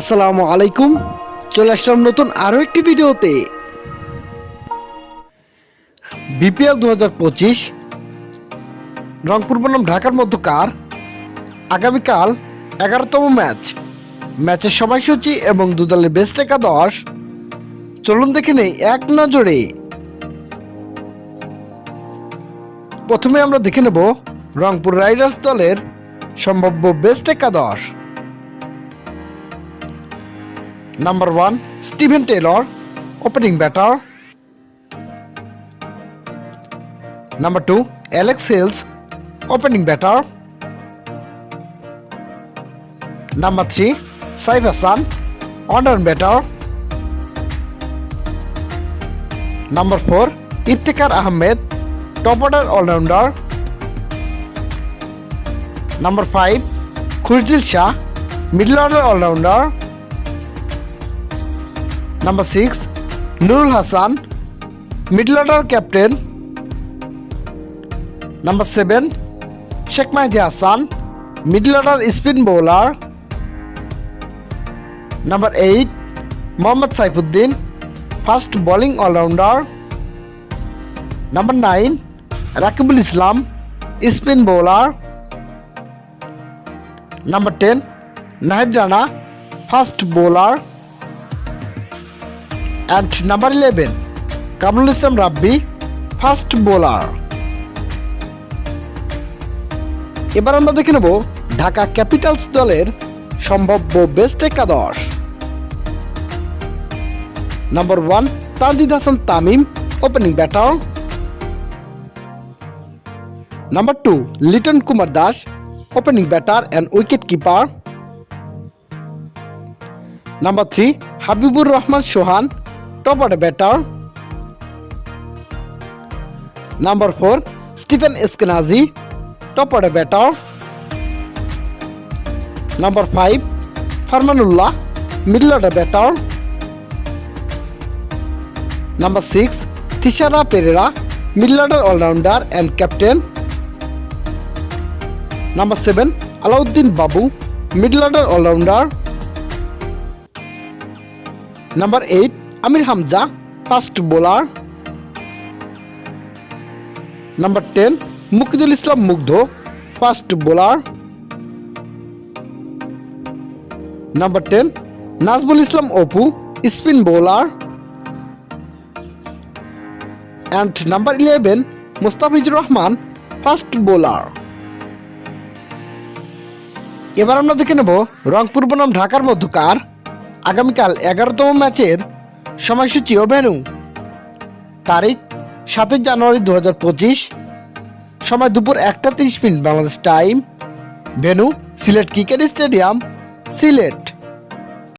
আসসালামু আলাইকুম। চলে আসলাম নতুন আরও একটি ভিডিওতে। বিপিএল দু হাজার পঁচিশ, রংপুর বনাম ঢাকার মধ্যকার আগামীকাল এগারোতম ম্যাচ। ম্যাচের সময়সূচি এবং দুদলের বেস্ট একাদশ। চলুন দেখে নেই এক নজরে। প্রথমে আমরা দেখে নেব রংপুর রাইডার্স দলের সম্ভাব্য বেস্ট একাদশ। Number one Steven Taylor opening batter number two Alex Hales opening batter number three Saif Hasan honour batter number four Iftikhar Ahmed top order all-rounder number five Khushdil Shah middle order all-rounder Number 6 Nurul Hassan middle order captain Number 7 Sheikh Mahdi Hassan middle order spin bowler Number 8 Mohammad Saifuddin fast bowling all-rounder Number 9 Rakibul Islam spin bowler Number 10 Nahid Rana fast bowler and number 11 Kamrul Islam Rabbi fast bowler এবার আমরা দেখে নেব Dhaka Capitals দলের সম্ভাব্য best একাদশ। Number one Tanzid Hasan Tamim opening batter number two Liton Kumar Das opening batter and wicket keeper number three Habibur Rahman Sohan top order batter. Number 4 Stephen Eskenazi top order batter. Number 5 Farmanullah middle order batter. Number 6 Tishara Pereira middle order all-rounder and captain. Number 7 Alauddin Babu middle order all-rounder. Number 8 Amir Hamza fast bowler number ten Mukidul Islam Mugdho fast bowler number ten Nazmul Islam Apu spin bowler and number eleven Mustafizur Rahman fast bowler এবার আমরা দেখে নেব রংপুর বনাম ঢাকার মধ্যকার আগামীকাল এগারোতম ম্যাচের সময়সূচি ও ভেনু। তারিখ সাতই জানুয়ারি দু হাজার পঁচিশ। সময় দুপুর একটা তিরিশ minute Bangladesh time venue, Sylhet cricket stadium, Sylhet.